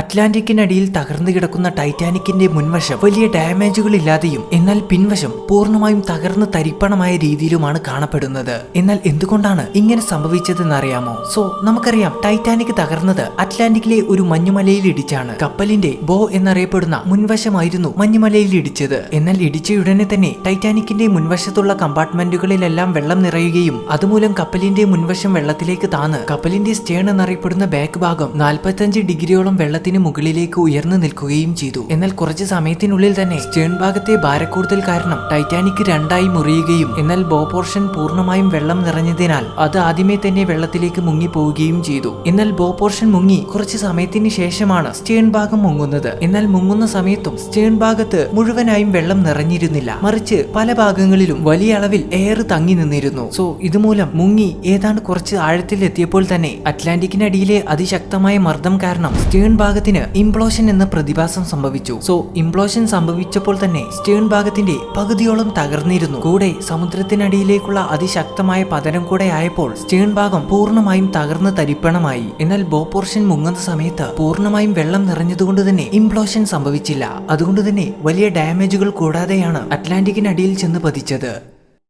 അറ്റ്ലാന്റിക്കിനടിയിൽ തകർന്നു കിടക്കുന്ന ടൈറ്റാനിക്കിന്റെ മുൻവശം വലിയ ഡാമേജുകൾ ഇല്ലാതെയും എന്നാൽ പിൻവശം പൂർണമായും തകർന്ന് തരിപ്പണമായ രീതിയിലുമാണ് കാണപ്പെടുന്നത്. എന്നാൽ എന്തുകൊണ്ടാണ് ഇങ്ങനെ സംഭവിച്ചതെന്ന് അറിയാമോ സോ നമുക്കറിയാം ടൈറ്റാനിക് തകർന്നത് അറ്റ്ലാന്റിക്കിലെ ഒരു മഞ്ഞുമലയിൽ ഇടിച്ചാണ്. കപ്പലിന്റെ ബോ എന്നറിയപ്പെടുന്ന മുൻവശമായിരുന്നു മഞ്ഞുമലയിൽ ഇടിച്ചത്. എന്നാൽ ഇടിച്ചയുടനെ തന്നെ ടൈറ്റാനിക്കിന്റെ മുൻവശത്തുള്ള കമ്പാർട്ട്മെന്റുകളിലെല്ലാം വെള്ളം നിറയുകയും അതുമൂലം കപ്പലിന്റെ മുൻവശം വെള്ളത്തിലേക്ക് താന്ന് കപ്പലിന്റെ സ്റ്റേൺ എന്നറിയപ്പെടുന്ന ബാക്ക് ഭാഗം നാൽപ്പത്തഞ്ച് ഡിഗ്രിയോളം വെള്ളത്തിന് മുകളിലേക്ക് ഉയർന്നു നിൽക്കുകയും ചെയ്തു. എന്നാൽ കുറച്ച് സമയത്തിനുള്ളിൽ തന്നെ സ്റ്റേൺ ഭാഗത്തെ ഭാരക്കൂടുതൽ കാരണം ടൈറ്റാനിക് രണ്ടായി മുറിയുകയും എന്നാൽ ബോ പോർഷൻ പൂർണമായും വെള്ളം നിറഞ്ഞതിനാൽ അത് ആദ്യമേ തന്നെ വെള്ളത്തിലേക്ക് മുങ്ങി പോവുകയും ചെയ്തു. എന്നാൽ ബോ പോർഷൻ മുങ്ങി കുറച്ച് സമയത്തിന് ശേഷമാണ് സ്റ്റേൺ ഭാഗം മുങ്ങുന്നത്. എന്നാൽ മുങ്ങുന്ന സമയത്തും സ്റ്റേൺ ഭാഗത്ത് മുഴുവനായും വെള്ളം നിറഞ്ഞിരുന്നില്ല. മറിച്ച് പല ഭാഗങ്ങളിലും വലിയ അളവിൽ എയർ തങ്ങി നിന്നിരുന്നു. സോ ഇതുമൂലം മുങ്ങി ഏതാണ്ട് കുറച്ച് ആഴത്തിൽ എത്തിയപ്പോൾ തന്നെ അറ്റ്ലാന്റിക്കിനടിയിലെ അതിശക്തമായ മർദ്ദം കാരണം സ്റ്റേൺ ഭാഗത്തിന് ഇംപ്ലോഷൻ എന്ന പ്രതിഭാസം സംഭവിച്ചു. സോ ഇംപ്ലോഷൻ സംഭവിച്ചപ്പോൾ തന്നെ സ്റ്റേൺ ഭാഗത്തിന്റെ പകുതിയോളം തകർന്നിരുന്നു. കൂടെ സമുദ്രത്തിനടിയിലേക്കുള്ള അതിശക്തമായ പതനം കൂടെ ആയപ്പോൾ സ്റ്റേൺ ഭാഗം പൂർണമായും തകർന്ന് തരിപ്പണമായി. എന്നാൽ ബോ പോർഷൻ മുങ്ങുന്ന സമയത്ത് പൂർണമായും വെള്ളം നിറഞ്ഞതുകൊണ്ട് തന്നെ ഇംപ്ലോഷൻ സംഭവിച്ചില്ല. അതുകൊണ്ട് തന്നെ വലിയ ഡാമേജുകൾ കൂടാതെയാണ് അറ്റ്ലാന്റിക്കിനടിയിൽ ചെന്ന് പതിച്ചത്.